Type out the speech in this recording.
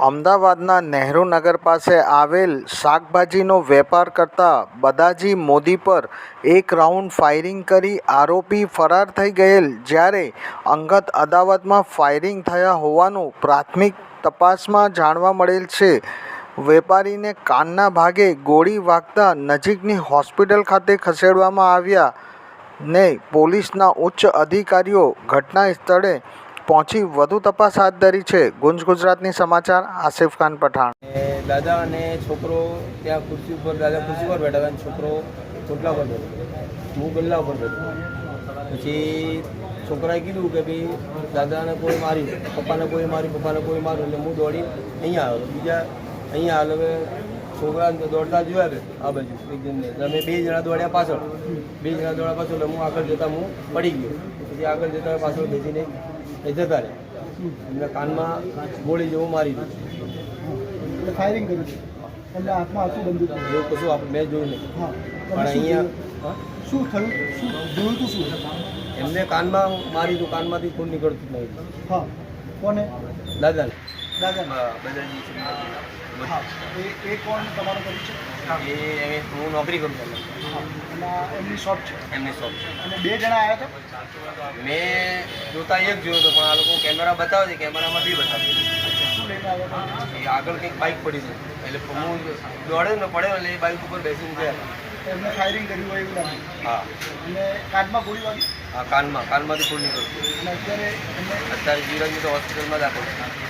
અમદાવાદના નહેરુ નગર પાસે આવેલ શાકભાજીનો વેપાર કરતા બદાજી મોદી પર એક રાઉન્ડ ફાયરિંગ કરી આરોપી ફરાર થઈ ગયેલ, જ્યારે અંગત અદાવતમાં ફાયરિંગ થયા હોવાનું પ્રાથમિક તપાસમાં જાણવા મળેલ છે. વેપારીને કાનના ભાગે ગોળી વાગતા નજીકની હોસ્પિટલ ખાતે ખસેડવામાં આવ્યા ને પોલીસના ઉચ્ચ અધિકારીઓ ઘટના સ્થળે પહોંચી વધુ તપાસ હાથ ધરી છે. ગુંજ ગુજરાતની સમાચાર, આસિફ ખાન પઠાણ. દાદા અને છોકરો ત્યાં ખુરશી ઉપર, દાદા ખુરશી પર બેઠા અને છોકરો ચોટલા પર બેઠો હું ગલ્લા ઉપર બેઠો પછી છોકરાએ કીધું કે ભાઈ દાદાને કોઈ માર્યું, પપ્પાને કોઈ માર્યું, પપ્પાને કોઈ માર્યું, એટલે હું દોડી અહીંયા આવ્યો. બીજા અહીંયા આવ્યો હવે છોકરા દોડતા જોયા કે આ બાજુ એક જણને. એટલે અમે બે જણા દોડ્યા પાછળ. બે જણા દોડ્યા પાછળ એટલે હું આગળ જતા હું પડી ગયો. પછી આગળ જતા પાછળ બેસીને એ જતા રહે એમના કાનમાં ગોળી જેવું મારી દીધું. ફાયરિંગ કર્યું એટલે હાથમાં હતું બંદૂક એવું કશું આપણે મેં જોયું નહીં. પણ અહીંયા શું થયું? શું જોયું તું શું? એમને કાનમાં મારી દીધું કાનમાંથી ખૂન નીકળતું જ નહીં. હા. કોને? દાદા એ કોણ તમારો એ હું નોકરી કરું છું. એમની શોપ છે? એમની શોપ છે. અને બે જણા આવ્યા હતા? મેં જોતા એક જોયો હતો પણ આ લોકો કેમેરા બતાવે છે કેમેરામાં બી બતાવે એ આગળ કંઈક બાઇક પડી છે. એટલે હું દોડે ને પડ્યો એટલે એ બાઇક ઉપર બેસીને ગયા. એમને ફાયરિંગ કર્યું હોય એવું લાગે. હા. અને કાનમાં ગોળી વાગી? હા કાનમાં કાનમાંથી ખૂન નીકળતું અત્યારે અત્યારે જીરાજી તો હોસ્પિટલમાં દાખલ છે.